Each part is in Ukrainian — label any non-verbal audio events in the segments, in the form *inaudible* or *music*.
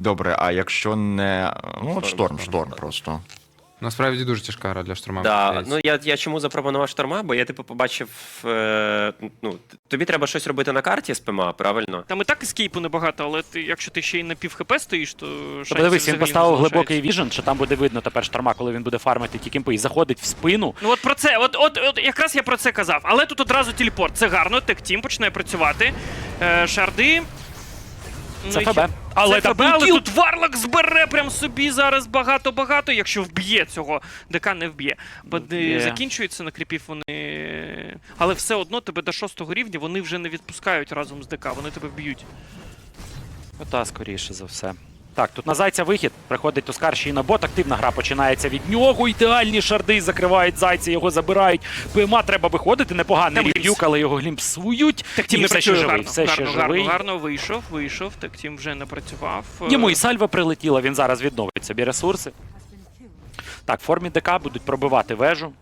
Добре, а якщо не. Ну, от Шторм, шторм, просто. Насправді дуже тяжка гра для шторма. Да, ну я, я чому запропонував шторма, бо я типу побачив. Е, ну, тобі треба щось робити на карті з ПМА, правильно? Там і так ескейпу небагато, але ти, якщо ти ще й на пів хп стоїш, то То шансів подивись, він взагалі не поставив глибокий залишається. віжен, що там буде видно тепер шторма, коли він буде фармити ті кімпи і заходить в спину. Ну от про це, от, от, от якраз я про це казав. Але тут одразу телепорт. Це гарно, тектім починає працювати. Е, шарди. Це і ФБ. Але це ФБ, але тут Варлок збере прям собі зараз багато-багато, якщо вб'є цього. ДК не вб'є. Бо Вб'є. закінчується на кріпів вони. Але все одно тебе до шостого рівня вони вже не відпускають разом з ДК, вони тебе вб'ють. Ну та, скоріше за все. Так, тут на зайця вихід. Приходить Тускар ще й на бот. Активна гра починається від нього. Ідеальні шарди закривають зайця, його забирають. ПМА треба виходити. Непоганий Там але його глімпсують. Тектім І не все ще живий. гарно, Все ще живий. гарно вийшов, вийшов. Тектім вже не працював. Йому і сальва прилетіла, він зараз відновить собі ресурси. Так, в формі ДК будуть пробивати вежу.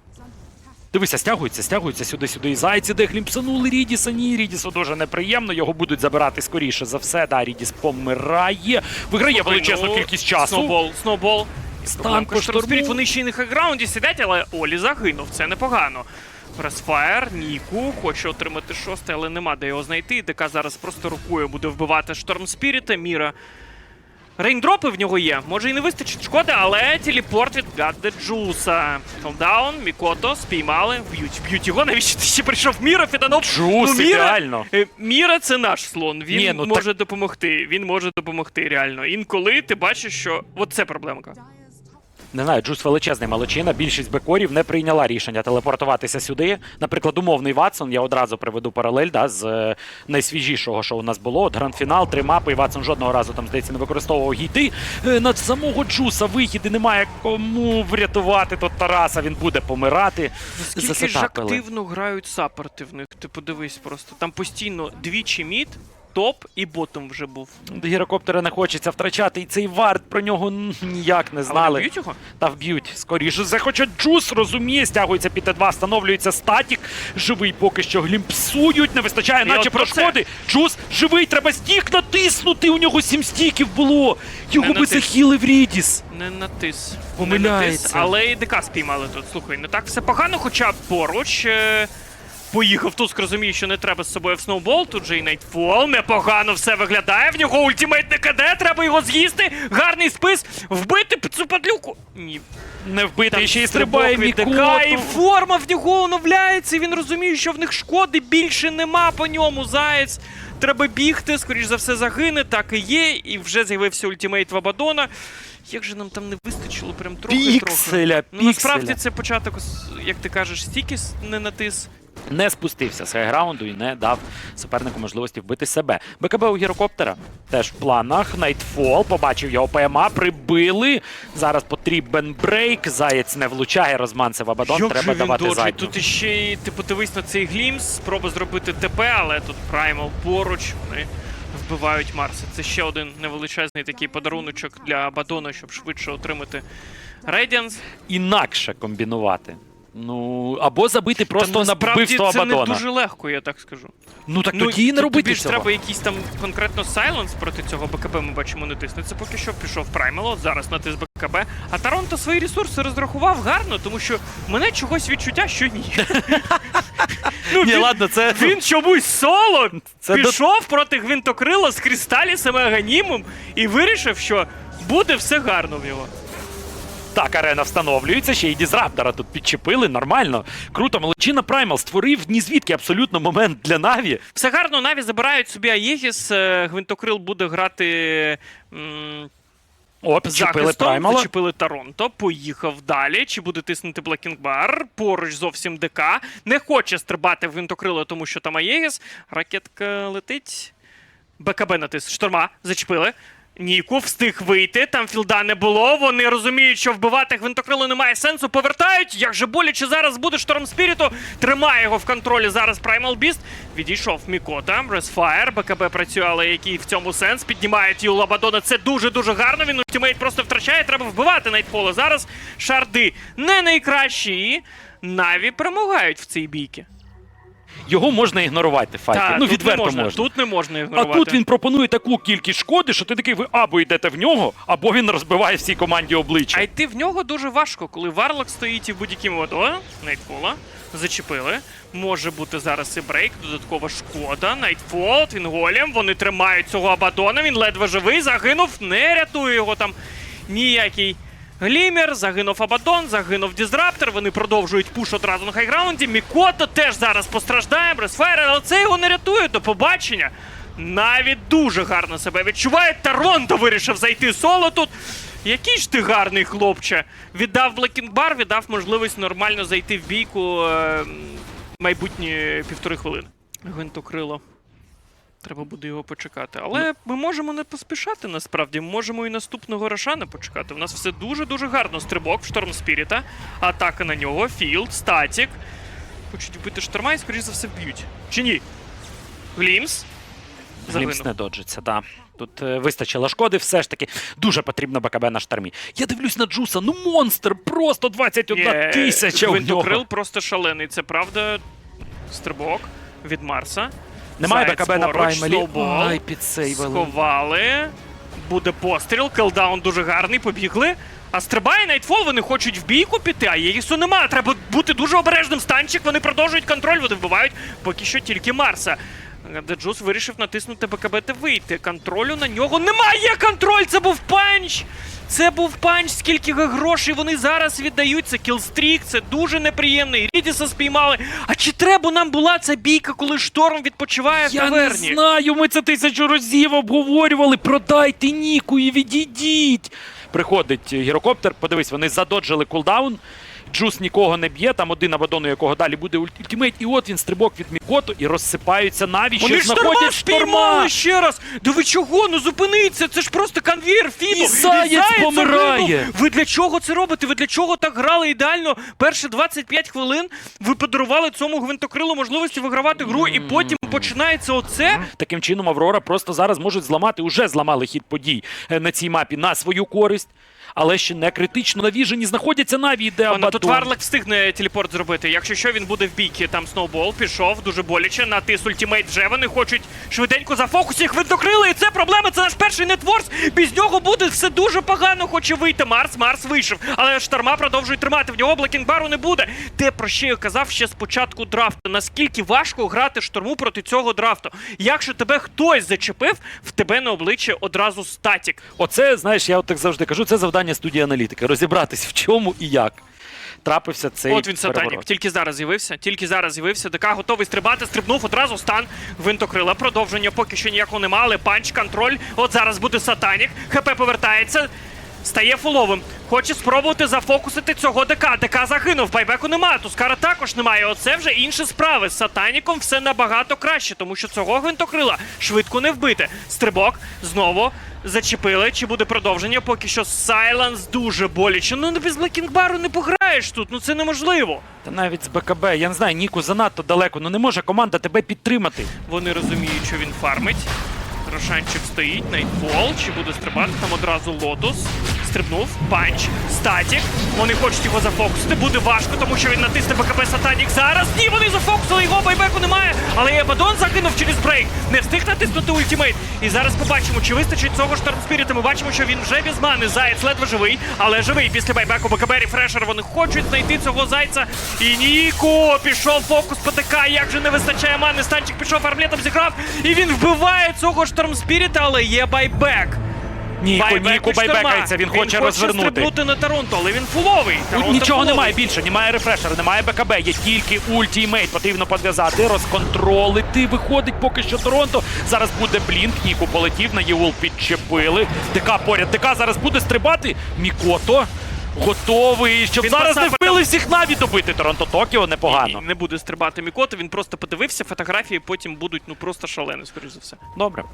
Дивися, стягуються, стягуються сюди-сюди. І зайці, де глімпсанули Рідіса. Ні, Рідісу дуже неприємно. Його будуть забирати скоріше за все. Да, Рідіс помирає. Виграє величезну Ну, кількість часу. Сноубол, сноубол. Стан по шторму. Вони ще й на хайграунді сидять, але Олі загинув. Це непогано. Пресфаєр, Ніку, хоче отримати шосте, але нема де його знайти. ДК зараз просто рукою буде вбивати Шторм Спіріта, Міра. Рейндропи в нього є. Може і не вистачить шкоди, але телепорт від гаддеджуса. Колдаун, Мікото, спіймали, б'ють, б'ють його. Навіщо ти ще прийшов Міра, Фіданов? Джус, ідеально. Е, Міра це наш слон. Він Ні, ну може допомогти. Він може допомогти реально. Інколи ти бачиш, що от це проблемка. Не знаю, Джус величезний молодчина. Більшість бекорів не прийняла рішення телепортуватися сюди. Наприклад, умовний Ватсон, я одразу приведу паралель да, з е, найсвіжішого, що у нас було. От гранд-фінал, три мапи, і Ватсон жодного разу там, здається, не використовував гійти. Е, Над самого Джуса вихід і немає кому врятувати тут Тараса. Він буде помирати. Скільки ж активно грають саппорти в них? Ти подивись просто. Там постійно двічі мід, топ і ботом вже був. Гірокоптера не хочеться втрачати, і цей вард про нього ніяк не Але знали. б'ють його? Та вб'ють скоріше. за хоча Джус розуміє, стягується під Т2, встановлюється статік. Живий поки що глімпсують, не вистачає, І наче прошкоди. Джус живий, треба стік натиснути. У нього сім стіків було. Його Не би натис. захилив Рідіс. Не натис. Помиляється. Не натис, але і ДК спіймали тут. Слухай, не так все погано, хоча поруч. Е... Поїхав Туск, розуміє, що не треба з собою в сноубол. Тут же і Найтфол. Непогано все виглядає. В нього ультимейт не каде, треба його з'їсти. Гарний спис. Вбити цю падлюку. Ні, Не вбитий, Там ще й стрибає. ДК, і форма в нього оновляється. і Він розуміє, що в них шкоди більше нема по ньому. Заєць. Треба бігти, скоріш за все, загине, так і є. І вже з'явився ультимейт в Абадона. Як же нам там не вистачило, прям трохи трохи. Пікселя, Ну насправді пікселя. це початок, як ти кажеш, стільки не натис. Не спустився з хайграунду і не дав супернику можливості вбити себе. БКБ у гірокоптера теж в планах. Найтфол побачив його ПМА, прибили. Зараз потрібен брейк. Заєць не влучає, розманцев Абадон. Як Треба давати задню. Тут іще й ти подивись на цей глімс, спроба зробити ТП, але тут Праймал поруч. Вони вбивають Марса. Це ще один невеличезний такий подаруночок для Абадона, щоб швидше отримати Рейдіанс. інакше комбінувати. Ну, або забити просто на вбивство це Абадона. не дуже легко, я так скажу. Ну так тоді і не робити Тобі ж цього. треба якийсь там конкретно сайленс проти цього БКБ, ми бачимо, не тиснеться. Поки що пішов Праймал, от зараз натис БКБ. А Торонто свої ресурси розрахував гарно, тому що мене чогось відчуття, що ні. *laughs* ну, Ні, він, ладно, це він чомусь соло Це пішов проти гвинтокрила з Крісталісом і Аганімом і вирішив, що буде все гарно в нього. Так, арена встановлюється, ще й дізраптора тут підчепили, нормально. Круто, молодчина Праймал створив ні звідки абсолютно момент для Наві. Все гарно, Наві забирають собі Аєгіс, е, гвинтокрил буде грати. м, О, підчепили Праймала. зачепили Торонто, поїхав далі. Чи буде тиснути Блекінгбар? Поруч зовсім ДК. Не хоче стрибати в гвинтокрило, тому що там Аєгіс. Ракетка летить. БКБ натис. Шторма, зачепили. Ніку встиг вийти, там філда не було. Вони розуміють, що вбивати гвинтокрило немає сенсу. Повертають. Як же боляче зараз буде шторм спіріту. Тримає його в контролі зараз Primal Beast. Відійшов Мікота. Resfire. БКБ працює, але який в цьому сенс. Піднімають Ю Лабадона. Це дуже-дуже гарно. Він ультимейт просто втрачає. Треба вбивати Найтфола. Зараз шарди не найкращі. Наві перемагають в цій бійці. Його можна ігнорувати файті. Та, ну, тут відверто не можна, можна. Тут не можна А тут він пропонує таку кількість шкоди, що ти такий, ви або йдете в нього, або він розбиває всій команді обличчя. А йти в нього дуже важко, коли Варлок стоїть і в будь-якій моду. Найтфола. Зачепили. Може бути зараз і брейк, додаткова шкода. Найтфол, він голем. Вони тримають цього Абадона. Він ледве живий, загинув, не рятує його там ніякий. Глімер, загинув Абадон, загинув Дізраптор. Вони продовжують пуш одразу на хайграунді. Мікото теж зараз постраждає. Бресфайр, але це його не рятує. До побачення. Навіть дуже гарно себе відчуває. Торонто вирішив зайти соло тут. Який ж ти гарний хлопче. Віддав Блекінг Бар, віддав можливість нормально зайти в бійку е, майбутні півтори хвилини. Гвинтокрило. Треба буде його почекати. Але ми можемо не поспішати насправді. Ми можемо і наступного Рошана почекати. У нас все дуже-дуже гарно. Стрибок в Шторм Спіріта. Атака на нього. Філд, статік. Хочуть вбити шторма і, скоріш за все, вб'ють. Чи ні? Глімс. Глімс не доджиться, так. Тут е, вистачило шкоди, все ж таки дуже потрібно БКБ на штормі. Я дивлюсь на Джуса, ну монстр, просто 21 Є, тисяча Гвинтокрил нього. просто шалений. Це правда. Стрибок від Марса. Немає Заяць БКБ на поруч, праймалі. сноубол. Ай, підсейвили. Сховали. Буде постріл, келдаун дуже гарний, побігли. А стрибає Найтфол, вони хочуть в бійку піти, а Єгісу нема. Треба бути дуже обережним. Станчик, вони продовжують контроль, вони вбивають поки що тільки Марса. Деджус вирішив натиснути БКБ та вийти. Контролю на нього немає контроль! Це був панч! Це був панч, скільки грошей вони зараз віддають. Це кілстрік, це дуже неприємний. Рідіса спіймали. А чи треба нам була ця бійка, коли шторм відпочиває в Я не знаю, ми це тисячу разів обговорювали. Продайте Ніку і відійдіть. Приходить гірокоптер, подивись, вони задоджили кулдаун. Джус нікого не б'є, там один Абадон, у якого далі буде ультимейт, і от він стрибок від Мікото і розсипаються наві, що Вони знаходять шторма. ще раз. Да ви чого? Ну зупиниться, це ж просто конвейер фіду. І Заєць помирає. Ви для чого це робите? Ви для чого так грали ідеально? Перші 25 хвилин ви подарували цьому гвинтокрилу можливості вигравати гру, і потім починається оце. Таким чином, Аврора просто зараз можуть зламати, уже зламали хід подій е, на цій мапі на свою користь. Але ще не критично навіжені знаходяться наві, йде Вона тут Абадон. Варлок встигне телепорт зробити. Якщо що, він буде в бійки. Там сноубол пішов дуже боляче. Натис ультимейт вже. Вони хочуть швиденько зафокусі. Гвинтокрили. І це проблема. Це наш перший нетворс. Без нього буде все дуже погано. Хоче вийти. Марс. Марс вийшов. Але шторма продовжує тримати. В нього блокінгбару не буде. Те, про що я казав ще з початку драфту. Наскільки важко грати шторму проти цього драфту. Якщо тебе хтось зачепив, в тебе на обличчі одразу статік. Оце, знаєш, я от так завжди кажу, це завдання студії аналітики. Розібратись в чому і як. Трапився цей От він сатанік, переворот. тільки зараз з'явився, тільки зараз з'явився. ДК готовий стрибати, стрибнув одразу стан винтокрила. Продовження поки що ніякого нема, але панч, контроль. От зараз буде сатанік. ХП повертається. Стає фуловим. Хоче спробувати зафокусити цього ДК. ДК загинув. Байбеку немає. Тускара також немає. Оце вже інші справи. З сатаніком все набагато краще, тому що цього гвинтокрила швидко не вбити. Стрибок знову зачепили. Чи буде продовження? Поки що Сайленс дуже боляче. Ну без Блекінгбару не пограєш тут. Ну це неможливо. Та навіть з БКБ, я не знаю, Ніку занадто далеко, ну не може команда тебе підтримати. Вони розуміють, що він фармить. Рошанчик стоїть, Найтфол, чи буде стрибати, там одразу Лотус. Стрибнув, панч, статік. Вони хочуть його зафокусити. Буде важко, тому що він натисне БКБ Сатанік зараз. Ні, вони зафокусили його, байбеку немає. Але і Абадон загинув через брейк. Не встиг натиснути ультимейт. І зараз побачимо, чи вистачить цього Шторм Спіріта. Ми бачимо, що він вже без мани. Заєць ледве живий, але живий. Після байбеку БКБ Рефрешер. Вони хочуть знайти цього зайця. І Ніко пішов фокус по ТК. Як же не вистачає мани. Станчик пішов армлетом зіграв. І він вбиває цього Шторм Спіріта, але є байбек. Байбек Ніку байбекається, він хоче розвернути. стрибнути на Торонто, але він фуловий. Торонто нічого фуловий. немає більше, немає рефрешера, немає БКБ, є тільки ультімейт. Потрібно подв'язати, розконтролити. Виходить поки що Торонто. Зараз буде блінк, Ніку полетів, на Єул підчепили. ДК поряд. ДК зараз буде стрибати. Мікото готовий, щоб Він зараз не вбили всіх наві добити. Торонто Токіо непогано. І не буде стрибати Мікото, він просто подивився, фотографії потім будуть ну просто шалені, скоріш за все. Добре.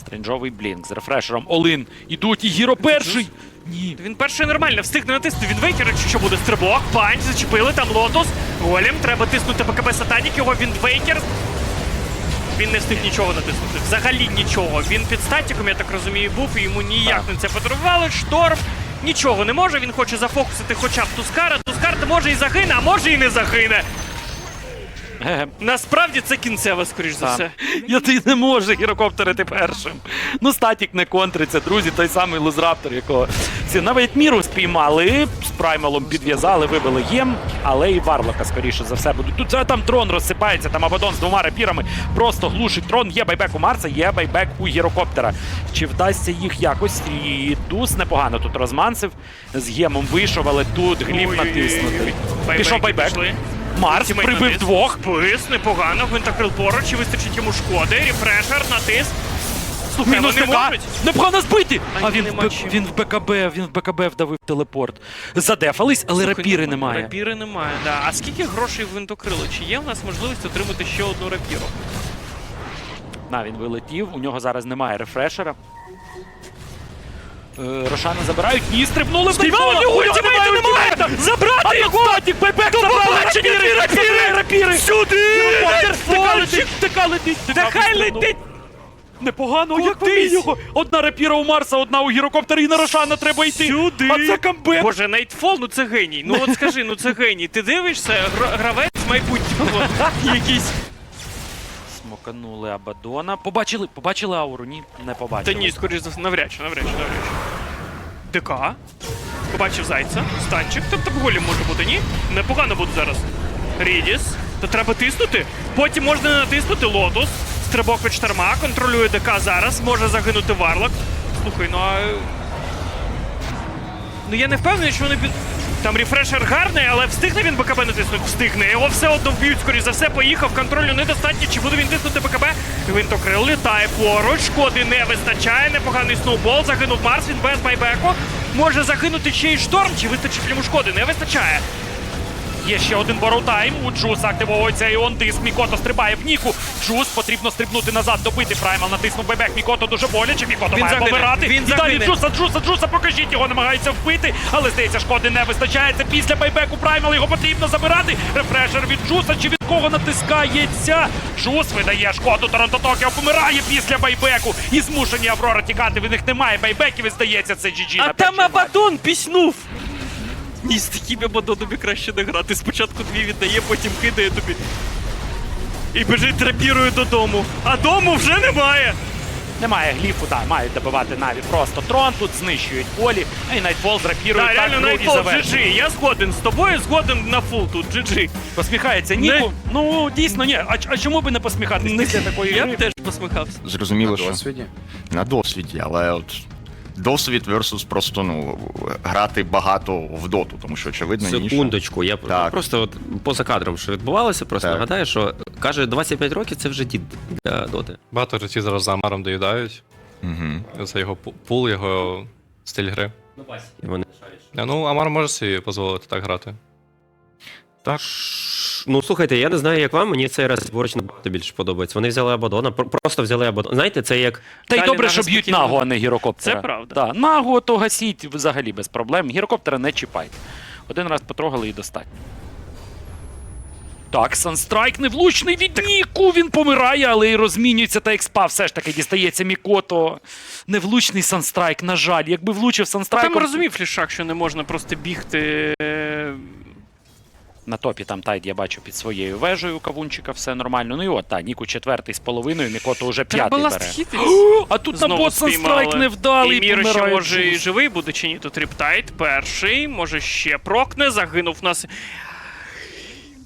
Стрінджовий блінк з рефрешером. Олин. Ідуть і гіро перший. Ні. Він перший нормально встигне натиснути від вейкера, що буде стрибок, панч, зачепили, там лотус, голем, треба тиснути ПКБ Сатанік, його він вейкер. Він не встиг нічого натиснути. Взагалі нічого. Він під статіком, я так розумію, був, і йому ніяк не це подарували. Шторм нічого не може. Він хоче зафокусити хоча б Тускара. Тускар може і загине, а може і не загине. Насправді це кінцева, скоріш за все. Я ти не можу гірокоптерити першим. Ну, статік не контриться, друзі, той самий лузраптор, якого всі навіть міру спіймали, з праймалом підв'язали, вибили єм, але і варлока, скоріше за все, будуть. Тут там трон розсипається, там Абадон з двома рапірами просто глушить трон. Є байбек у Марса, є байбек у гірокоптера. Чи вдасться їх якось? І Дус непогано тут розмансив. З ємом вийшов, але тут гліб. Байбеки Пішов байбек. Марс Ультимейт прибив натис. двох. Спис, непогано, гвинтокрил поруч, і вистачить йому шкоди. Рефрешер, натис. Слухай, Мінус вони ТК. можуть? Непогано збиті! А А він, нема в, Б- чим. він в БКБ, він в БКБ вдавив телепорт. Задефались, але Слухай, рапіри немає. Рапіри немає, да. А скільки грошей в гвинтокрило? Чи є в нас можливість отримати ще одну рапіру? На, він вилетів, у нього зараз немає рефрешера. Е, Рошана забирають, ні, стрибнули Спіймали його, ультимейта немає! Забрати його! Статік, байбек забрали! Рапіри, рапіри, рапіри! Сюди! Така летить, така летить! Непогано, як Кудись? його! Одна рапіра у Марса, одна у гірокоптера і на Рошана треба йти! Сюди! А це камбек! Боже, Найтфол, ну це геній. Ну от скажи, ну це геній. Ти дивишся, гравець майбутнього *laughs* якийсь. Смоканули Абадона. Побачили, побачили ауру? Ні, не побачили. Та ні, скоріш за навряд чи, навряд чи, навряд чи. ДК. Побачив зайця. Станчик. Тобто в голі може бути, ні? Непогано буде зараз. Рідіс. То треба тиснути. Потім можна натиснути Лотус. Стрибок від шторма. Контролює ДК зараз. Може загинути Варлок. Слухай, ну а. Ну я не впевнений, що вони під. Там рефрешер гарний, але встигне він БКБ натиснути? Встигне. Його все одно вб'ють, скоріш за все, поїхав. Контролю недостатньо. Чи буде він тиснути БКБ? Гвинтокрил літає поруч. Шкоди не вистачає. Непоганий сноубол. Загинув Марс. Він без байбеку. Може загинути ще й шторм. Чи вистачить йому шкоди? Не вистачає. Є ще один боротайм. У Джус активовується іон диск. Мікото стрибає в Ніку. Джус потрібно стрибнути назад, добити Праймал. Натиснув бебек. Мікото дуже боляче. Мікото має загине. помирати. Він І далі. Джуса, Джуса, Джуса, покажіть його, намагається вбити. Але здається, шкоди не вистачає. Це після байбеку Праймал. Його потрібно забирати. Рефрешер від Джуса. Чи від кого натискається? Джус видає шкоду. Торонто Токіо помирає після байбеку. І змушені Аврора тікати. В них немає байбеків. І здається, це GG. А там Абадон піснув. Ні, з таким Абадоном краще не грати. Спочатку дві віддає, потім кидає тобі. І біжить рапірою додому. А дому вже немає. Немає гліфу, так, мають добивати Наві. Просто трон тут знищують полі, і Найтфол з рапірою Да, так реально гру і Найтфол завершує. GG. Я згоден з тобою, згоден на фул тут. GG. Посміхається Ніку. Ну, дійсно, ні. А, ч- а чому би не посміхатись після такої Я гри? б теж посміхався. Зрозуміло, На що досвіді. на досвіді, але от досвід versus просто ну грати багато в доту, тому що очевидно ніж. Секундочку, я Так. просто от поза кадром, що відбувалося, просто Так. нагадаю, що каже, 25 років це вже дід для доти. Багато життів зараз за Амаром доїдають. Угу. Це його пул, його стиль гри. І вони Ну, Амар може собі дозволити так грати. Так. Ну слухайте, я не знаю, як вам. Мені цей раз зборич набагато більше подобається. Вони взяли Абадона, про- просто взяли Абадона. Знаєте, це як Та й Далі добре, що б'ють спокійно. нагу, а не гірокоптера. Це правда. Да, нагу то гасіть взагалі без проблем. Гірокоптера не чіпайте. Один раз потрогали і достатньо. Так, Санстрайк невлучний від Ніку. Він помирає, але і розмінюється та експа все ж таки дістається Мікото. Невлучний Санстрайк, на жаль. Якби влучив Санстрайк. Там розумів Флішак, що не можна просто бігти. е, На топі там тайд я бачу під своєю вежею у кавунчика, все нормально. Ну і от, та, Ніку четвертий з половиною, Мікото вже п'ятий бере. хіти. *gasps* А тут на Знову бот Санстрайк спіймали. невдалий. І Міро ще помирає може і живий буде чи ні. Тут Ріптайт перший, може ще прокне, загинув нас.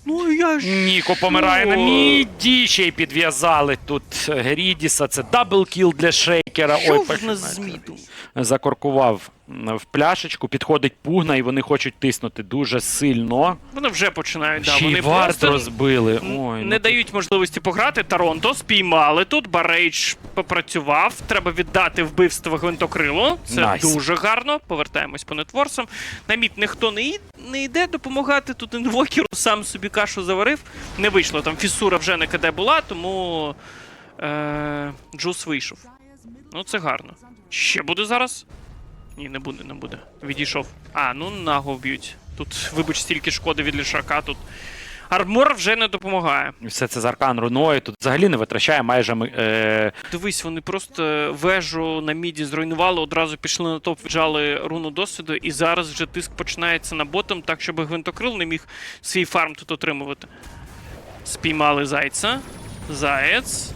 Ну я ж. Ніко помирає на Що? міді, ще й підв'язали тут Грідіса. Це даблкіл для шейкера. Що Ой, нас з? Закоркував в пляшечку, підходить пугна, і вони хочуть тиснути дуже сильно. Вони вже починають, да, ще й вони варт просто розбили. Ой, не ну, дають можливості пограти. Торонто спіймали тут. Барейдж попрацював. Треба віддати вбивство гвинтокрилу. Це Найс. дуже гарно. Повертаємось по нетворсам. На мід ніхто не, й- не йде допомагати. Тут інвокеру сам собі кашу заварив. Не вийшло. Там фісура вже не каде була, тому е- Джус вийшов. Ну, це гарно. Ще буде зараз? Ні, не буде, не буде. Відійшов. А, ну наго вб'ють. Тут, вибач, стільки шкоди від лішака тут. Армор вже не допомагає. Все це з аркан руною. Тут взагалі не витрачає майже. Е... Дивись, вони просто вежу на міді зруйнували, одразу пішли на топ, віджали руну досвіду, і зараз вже тиск починається на ботом, так щоб гвинтокрил не міг свій фарм тут отримувати. Спіймали зайця. Заєць.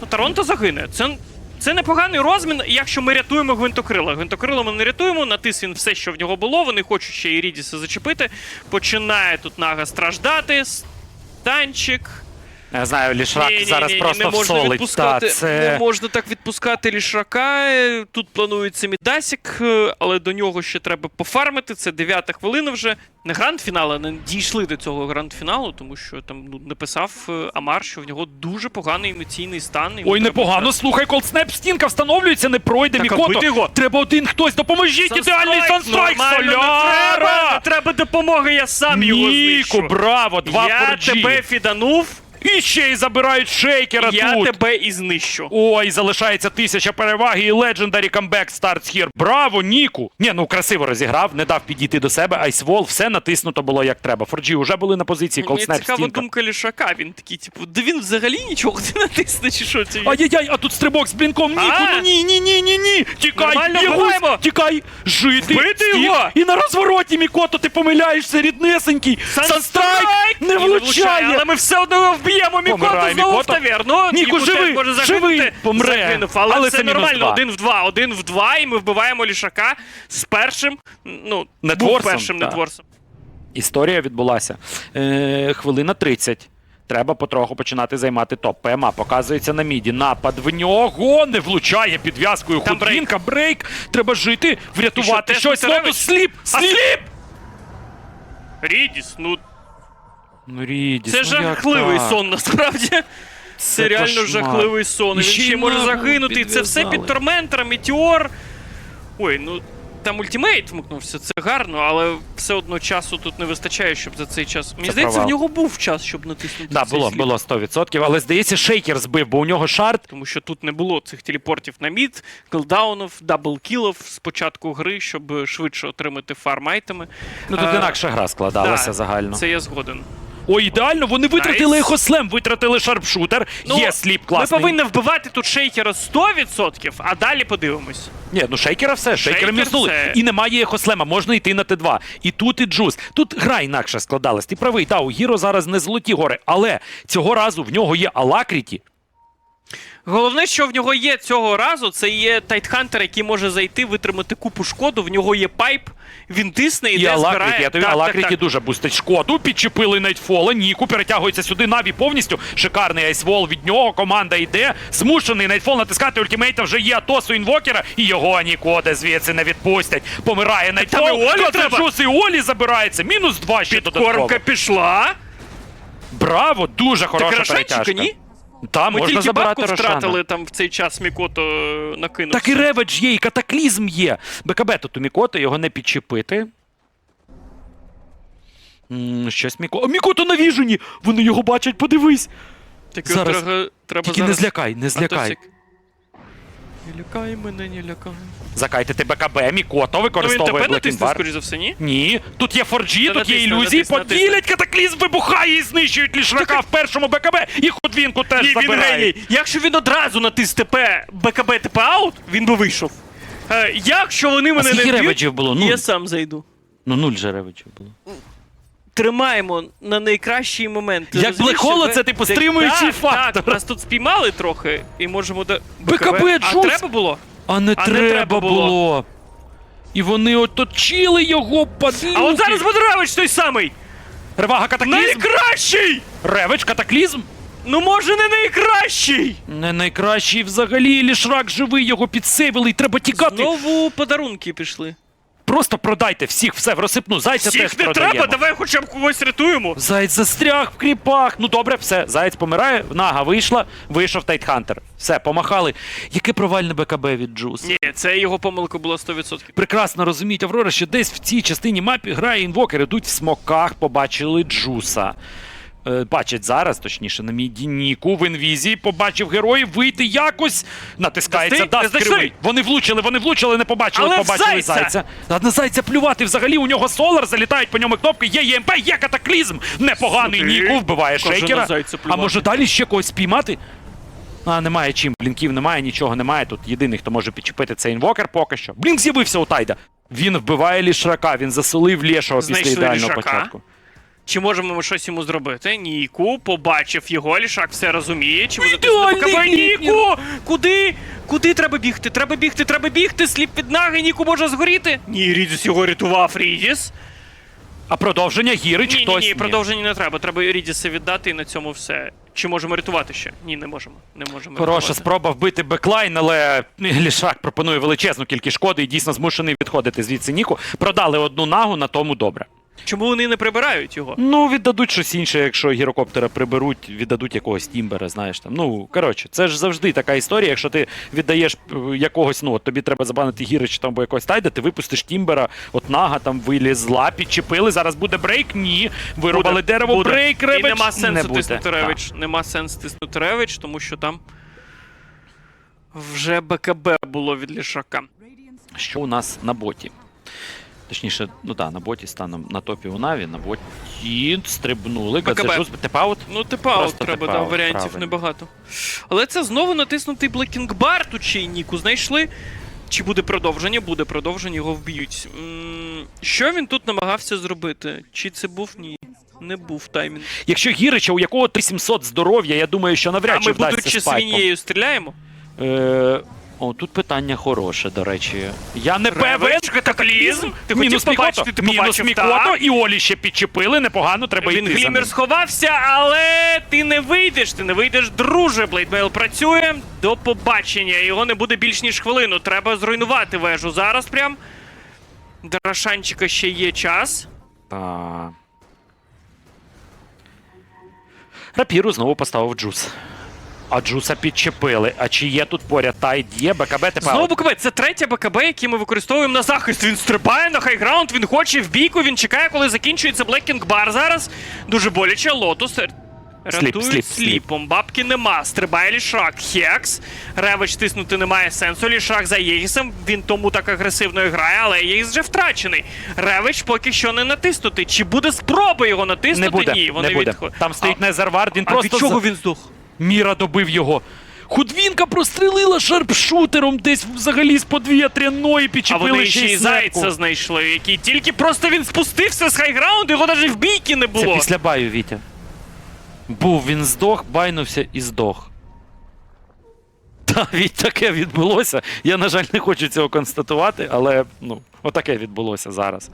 Ну, Торонто загине. Це, це непоганий розмін, якщо ми рятуємо гвинтокрила. Гвинтокрила ми не рятуємо, натис він все, що в нього було. Вони хочуть ще і Рідіса зачепити. Починає тут Нага страждати. Станчик. Я знаю, Лішрак Ні-ні-ні, зараз не просто можна всолить. Та, це... Не можна так відпускати лішака. Е, Тут планується Мідасік, е, але до нього ще треба пофармити. Це дев'ята хвилина вже. Не гранд-фінал, а не дійшли до цього гранд-фіналу, тому що там ну, написав е, Амар, що в нього дуже поганий емоційний стан. йому Ой, непогано. грати. Слухай, колдснеп, стінка встановлюється, не пройде Так, Мікото. його. Треба один хтось, допоможіть! Ідеальний санстрайк! Нормально, не треба, не треба допомоги, я сам його Ніку, браво, два я форджі. тебе фіданув, І ще й забирають шейкера я тут. тебе і знищу. Ой, залишається тисяча переваги і Legendary Comeback starts here. Браво, Ніку! Ні, ну красиво розіграв, не дав підійти до себе. Айсвол, все натиснуто було як треба. Форджі вже були на позиції, Мені колдснеп, цікава стінка. думка лішака. Він такий, типу, да він взагалі нічого не натисне, чи що це? Ай-яй-яй, а тут стрибок з блінком. Ніку, А! ну ні, ні, ні, ні, ні. Тікай, Нормально, вбиваємо. тікай, жити. Вбити стік. його. І на розвороті, Мікото, ти помиляєшся, ріднесенький. Санстрайк не влучає. але ми все одно його вб'ємо. Мікото Помирає знову в таверну. Ніку, теж живий, може живий. Помре. Загинув, але, Але це це мінус нормально. два. Один в два, один в два, і ми вбиваємо лішака з першим. Ну, був Нетворсом, першим так. нетворсом. Історія відбулася. Е, хвилина 30. Треба потроху починати займати топ. ПМА показується на міді. Напад в нього не влучає підв'язкою Там Худвінка. Брейк. Треба жити, врятувати І що, щось. теж Лотус Петревич? сліп! А Сліп! сліп! Рідіс, ну Ну, Рідіс, це ну як жахливий так? сон насправді. Це реально кошмар. жахливий сон. І Він ще й ще може загинути. І це все підв'язали. під Торментора, Метеор. Ой, ну там ультимейт вмикнувся, це гарно, але все одно часу тут не вистачає, щоб за цей час. Мені Це здається, провал. в нього був час, щоб натиснути. Да, цей було, сліп. було 100%, але здається, шейкер збив, бо у нього шарт. Тому що тут не було цих телепортів на мід, кілдаунів, даблкілів з початку гри, щоб швидше отримати фарм-айтеми. Ну тут Е, інакша гра складалася да, загально. Це я згоден. Ой, ідеально, вони витратили Найс. ехослем, витратили шарпшутер. Є сліп класний. Ми повинні вбивати тут шейкера 100%, а далі подивимось. Ні, ну шейкера все, шейкера Шейкер мінуснули. все. І немає ехослема, можна йти на Т2. І тут і джуз. Тут гра інакше складалась. Ти правий, та, у Гіро зараз не золоті гори, але цього разу в нього є Алакріті. Головне, що в нього є цього разу, це є Тайтхантер, який може зайти, витримати купу шкоду. В нього є пайп, він тисне, І іде, Алакріті, збирає. я тобі Так, Алакріті так, дуже бустить шкоду. Підчепили Найтфола, Ніку перетягується сюди Наві повністю. Шикарний айсвол від нього. Команда йде. Змушений Найтфол натискати ультимейта. Вже є Атосу інвокера, і його Нікоде звідси не відпустять. Помирає Найтфол. і Олі треба. Джус і Олі забирається. Мінус два ще додатково. Кормка пішла. Браво, дуже хороша Так перетяжка. ні? Та, Ми можна тільки забирати бабку Рошана. втратили там в цей час Мікото накинув. Так і реведж є, і катаклізм є. БКБ тут у Мікото його не підчепити. М, Щось Міко. О, Мікото на віжені! Вони його бачать, подивись! Так його зараз. треба, треба Тільки зараз... не злякай, не злякай. Атосик. Не лякай мене, не лякай. Закайтити БКБ, Мікото Ну він використовує тебе Блакін Бар. скоріш за все, ні? Ні, тут є форджі, тут є натисни, ілюзії, натисни, поділять, катаклізм вибухає і знищують лішрака в першому БКБ, і Ходвінку теж Ні, він забирає. геній. Якщо він одразу натис ТП, БКБ ТП аут, він би вийшов. Е, якщо вони А мене не скільки б'ють, реведжів було? Нуль. я сам зайду. Ну нуль же реведжів було. Тримаємо на найкращий момент. Як ви- це, типу, стримуючий так, фактор. Так, нас тут спіймали трохи і можемо до БКБ, А Джуз! треба було? А не А не треба, треба було. було. І вони оточили його падлюки. А от зараз буде Ревич той самий! Ревага катаклізм. Найкращий! Реведж катаклізм. Ну може не найкращий! Не найкращий взагалі, лішрак живий, його підсейвили, і треба тікати. Знову подарунки пішли. Просто продайте всіх, все в розсипну. Зайця теж Всіх не продаємо. треба, давай хоча б когось рятуємо. Заєць застряг в кріпах. Ну добре, все. Заєць помирає, нага вийшла, вийшов Тайтхантер. Все, помахали. Яке провальне БКБ від Джус. Ні, це його помилка була 100%. Прекрасно розуміють, Аврора, що десь в цій частині мапі грає інвокер, ідуть в смоках, побачили Джуса. Е, Бачать зараз, точніше, на мій Ніку в інвізії, побачив героїв вийти якось. Натискається даст кривий. Вони влучили, вони влучили, не побачили, Але побачили Зайця! зайця. А на зайця плювати взагалі у нього солар, залітають по ньому кнопки, є ЄМП, є катаклізм. Непоганий Сюди. Ніку, вбиває Каже, на шейкера. Зайця А плювати. може далі ще когось спіймати? А, немає чим. Блінків немає, нічого немає. Тут єдиний, хто може підчепити, це інвокер поки що. Блінк з'явився у Тайда. Він вбиває лішрака, він засолив лішого після Знайшли ідеального Лішака. початку. Чи можемо ми щось йому зробити? Ніку побачив його, лішак все розуміє. Чи буде? Гліпнір! Ніку! Куди? Куди треба бігти? Треба бігти, треба бігти. Сліп під ноги, Ніку може згоріти. Ні, Рідіс його рятував, Рідіс. А продовження Гірич Ні, ні, хтось. ні, продовження не треба. Треба Рідіса віддати і на цьому все. Чи можемо рятувати ще? Ні, не можемо. Не можемо. Хороша рятувати. спроба вбити беклайн, але Лішак пропонує величезну кількість шкоди і дійсно змушений відходити звідси Ніку. Продали одну нагу, на тому добре. Чому вони не прибирають його? Ну, віддадуть щось інше, якщо гірокоптера приберуть, віддадуть якогось тімбера, знаєш там. Ну, коротше, це ж завжди така історія. Якщо ти віддаєш е, якогось, ну, от тобі треба забанити гірич там або якогось тайда, ти випустиш тімбера, от нага там вилізла, підчепили. Зараз буде брейк. Ні. Вирубали Буде, дерево, буде. брейк, І ревич. нема не сенсу буде. тиснути ревич. Нема сенсу тиснути ревич, тому що там вже БКБ було від лішака. Що у нас на боті? Точніше, ну так, на боті станом на топі у Наві, на боті стрибнули. БКБ. Тепаут. Ну, типа, от Просто треба, типа, да, варіантів правильно. небагато. Але це знову натиснутий Блекінг Бар, тут ще й Ніку знайшли. Чи буде продовження? Буде продовження, його вб'ють. М, Що він тут намагався зробити? Чи це був ні? Не був таймінг. Якщо Гірича, у якого 3700 здоров'я, я думаю, що А навряд чи ми, вдасться будучи спайком. свиньєю, стріляємо? Е, о, тут питання хороше, до речі. Я не певен. Катаклізм. Ти Мінус хотів побачити, Мікото, ти мінус побачив, Мікото, так. і Олі ще підчепили, непогано, треба Він йти за глімер сховався, але ти не вийдеш, ти не вийдеш, друже. Блейдмейл працює. До побачення. Його не буде більш ніж хвилину. Треба зруйнувати вежу зараз прям. Драшанчика ще є час. Та... Рапіру знову поставив джус. А джуса підчепили. А чи є тут поряд тайд є? БКБ тепер. Знову БКБ. Це третя БКБ, який ми використовуємо на захист. Він стрибає на хайграунд, він хоче в бійку, він чекає, коли закінчується Блекінг Бар зараз. Дуже боляче. Лотус. Рятують Сліп, сліп, сліп. сліпом. Бабки нема. Стрибає лішак. Хекс. Ревич тиснути немає сенсу. Лішак за Єгісом. Він тому так агресивно грає, але Єгіс вже втрачений. Ревич поки що не натиснути. Чи буде спроба його натиснути? не буде, Ні, вони не буде. відход- Там стоїть А- Незервард, він А просто від чого він здох? Міра добив його. Худвінка прострелила шарпшутером десь взагалі з подвітряної А підчепили вони ще й зайця знайшли, який тільки просто він спустився з хайграунду, його навіть в бійки не Це було. після баю, Вітя. Був він здох, байнувся і здох. Та, від таке відбулося. Я, на жаль, не хочу цього констатувати, але ну, отаке відбулося зараз.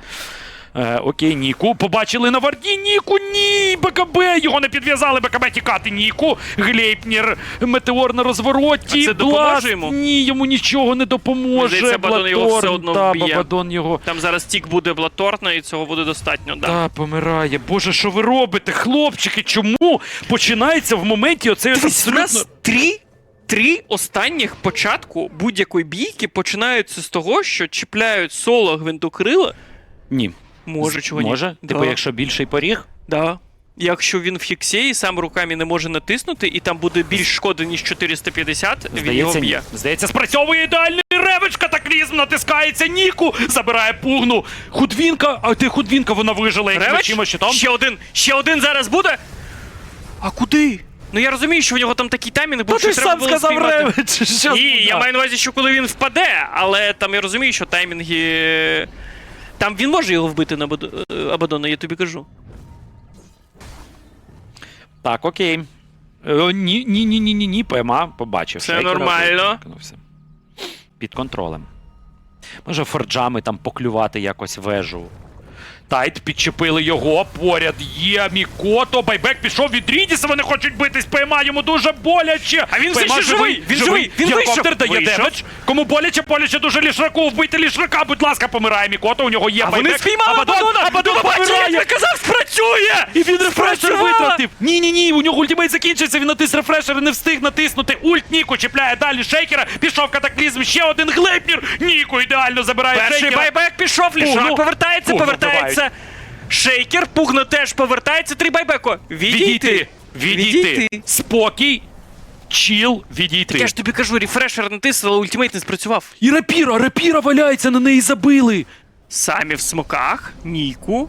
Е, окей, Ніку. Побачили на варді. Ніку, ні! БКБ! Його не підв'язали. БКБ тікати. Ніку. Глейпнір. Метеор на розвороті. А це допоможе йому? Ні, йому нічого не допоможе. Здається, Бадон його все одно та, вб'є. Бадон його. Там зараз тік буде блаторна, і цього буде достатньо. Да. Та, помирає. Боже, що ви робите, хлопчики? Чому починається в моменті оцей абсолютно... нас три, три останніх початку будь-якої бійки починаються з того, що чіпляють соло гвинтокрила. Ні. Може, чого ні? Може? Да. Типу, якщо більший поріг? Да. Якщо він в хіксі і сам руками не може натиснути, і там буде більш шкоди, ніж 450, він його Здається, б'є. Здається, спрацьовує ідеальний ревич, катаклізм натискається Ніку, забирає пугну. Худвінка, а де худвінка, вона вижила Ревич? чимось щитом. Ще один, ще один зараз буде. А куди? Ну я розумію, що в нього там такий таймінг був, Та що ти треба сам було сказав спіймати. ревич. *laughs* Ні, я маю на увазі, що коли він впаде, але там я розумію, що таймінги. Там він може його вбити на е, Абадона, я тобі кажу. Так, окей. Е, Ні, ні, ні, ні, ні, ні, ПМА побачив. Все Шейкера, нормально. викинувся. Під контролем. Може форджами там поклювати якось вежу. Тайт підчепили його, поряд є Мікото, байбек пішов від Рідіса, вони хочуть битись, ПМА йому дуже боляче. А він все ще живий, він живий, він Гелікоптер дає демедж. Кому боляче, боляче дуже лішраку, вбити лішрака, будь ласка, помирає Мікото, у нього є А байбек. вони спіймали Абадон, Абадона! Абадон помирає. ти казав, спрацює! І він рефрешер витратив. Ні, ні, ні, у нього ультимейт закінчився. Він натис рефрешер не встиг натиснути. Ульт Ніку чіпляє далі шейкера. Пішов катаклізм. Ще один глейпнір. Ніку ідеально забирає Перший байбек пішов, Пугну. повертається, Пугну повертається. Шейкер, пугно теж повертається, три байбеко. Відійти. Відійти. Спокій. Чіл, відійти. Так я ж тобі кажу, рефрешер натиснув, але ультимейт не спрацював. І рапіра, рапіра валяється, на неї забили. Самі в смоках, Ніку.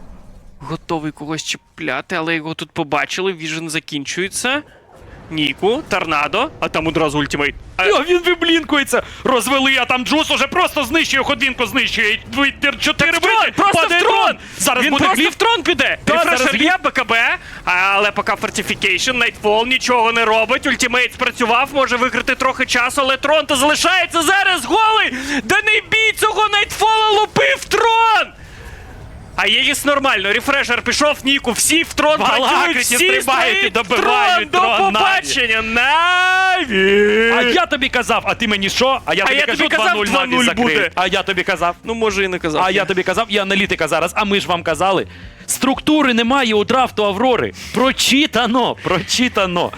Готовий когось чіпляти, але його тут побачили, віжен закінчується. Ніку, Торнадо, а там одразу ультимейт. А, Йо, він виблінкується. Розвели, а там Джус уже просто знищує ходинку, знищує. Витер 4 в трон, просто в трон! Зараз Він буде просто гліф. в трон піде. Та, Рефрешер є, БКБ, але поки Fortification, Nightfall нічого не робить. Ультимейт спрацював, може виграти трохи часу, але трон то залишається зараз голий! Да не бій цього Nightfall, лупив трон! А Єгіс нормально, рефрешер пішов, Ніку, всі в трон працюють, всі стрибають і добивають трон. трон, До побачення, Наві! А я тобі казав, а ти мені що? А я А тобі я кажу, тобі казав, 2-0 Наві 2:0 закрив. буде. А я тобі казав. Ну, може, і не казав. А я тобі казав, і аналітика зараз, а ми ж вам казали. Структури немає у драфту Аврори. Прочитано, прочитано.